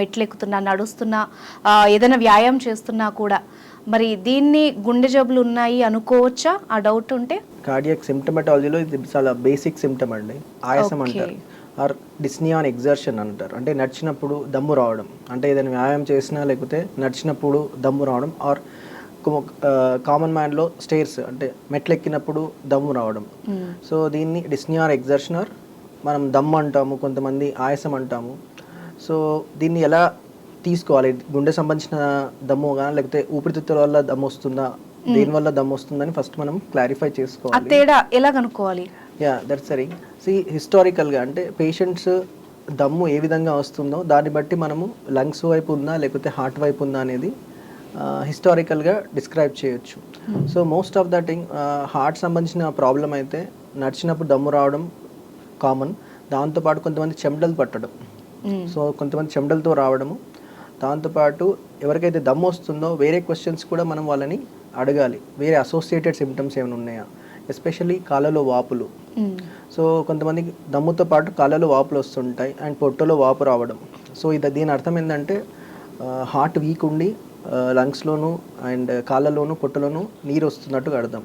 మెట్లు ఎక్కుతున్నా నడుస్తున్నా ఏదైనా వ్యాయామం చేస్తున్నా కూడా. మరి దీన్ని గుండె జబ్బులు ఉన్నాయి అనుకోవచ్చా? ఆ డౌట్ ఉంటే? కార్డియక్ సిమ్టమటాలజీలో ఇది చాలా బేసిక్ సిమ్టమ్ అండి. ఆయాసం. అంటారు. ఆర్ డిస్నియాన్ ఎగ్జర్షన్ అంటారు. అంటే నడిచినప్పుడు దమ్ము రావడం. అంటే ఏదైనా వ్యాయామం చేసినా లేకపోతే నడిచినప్పుడు దమ్ము రావడం. ఆర్ కామన్ మ్యాన్లో స్టేర్స్ అంటే మెట్లు ఎక్కినప్పుడు దమ్ము రావడం. సో దీన్ని డిస్నియార్ ఎగ్జర్షన్ ఆర్ మనం దమ్ము అంటాము కొంతమంది ఆయాసం అంటాము. సో దీన్ని ఎలా తీసుకోవాలి? గుండె సంబంధించిన దమ్ము కానీ లేకపోతే ఊపిరితిత్తుల వల్ల దమ్ము వస్తుందా? దేని వల్ల దమ్ము వస్తుందని ఫస్ట్ మనం క్లారిఫై చేసుకోవాలి. తేడా ఎలా కనుక్కోవాలి? యా దట్స్ సరీ సి హిస్టారికల్గా అంటే పేషెంట్స్ దమ్ము ఏ విధంగా వస్తుందో దాన్ని బట్టి మనము లంగ్స్ వైపు ఉందా లేకపోతే హార్ట్ వైపు ఉందా అనేది హిస్టారికల్గా డిస్క్రైబ్ చేయొచ్చు. So most of the thing heart సంబంధించిన ప్రాబ్లం అయితే నడిచినప్పుడు దమ్ము రావడం కామన్ దాంతోపాటు కొంతమంది చెమటలు పట్టడం. సో కొంతమంది చెమటలతో రావడము. దాంతోపాటు ఎవరికైతే దమ్ము వస్తుందో వేరే క్వశ్చన్స్ కూడా మనం వాళ్ళని అడగాలి. వేరే అసోసియేటెడ్ సిమ్టమ్స్ ఏమైనా ఉన్నాయా? ఎస్పెషల్లీ కాళ్ళలో వాపులు. మ్మ్. సో కొంతమందికి దమ్ముతో పాటు కాళ్ళలో వాపులు వస్తుంటాయి అండ్ పొట్టలో వాపు రావడం. సో ఇది దీని అర్థం ఏంటంటే హార్ట్ వీక్ ఉండి లంగ్స్లోను అండ్ కాళ్ళలోను పొట్టలోను నీరు వస్తున్నట్టుగా అర్థం.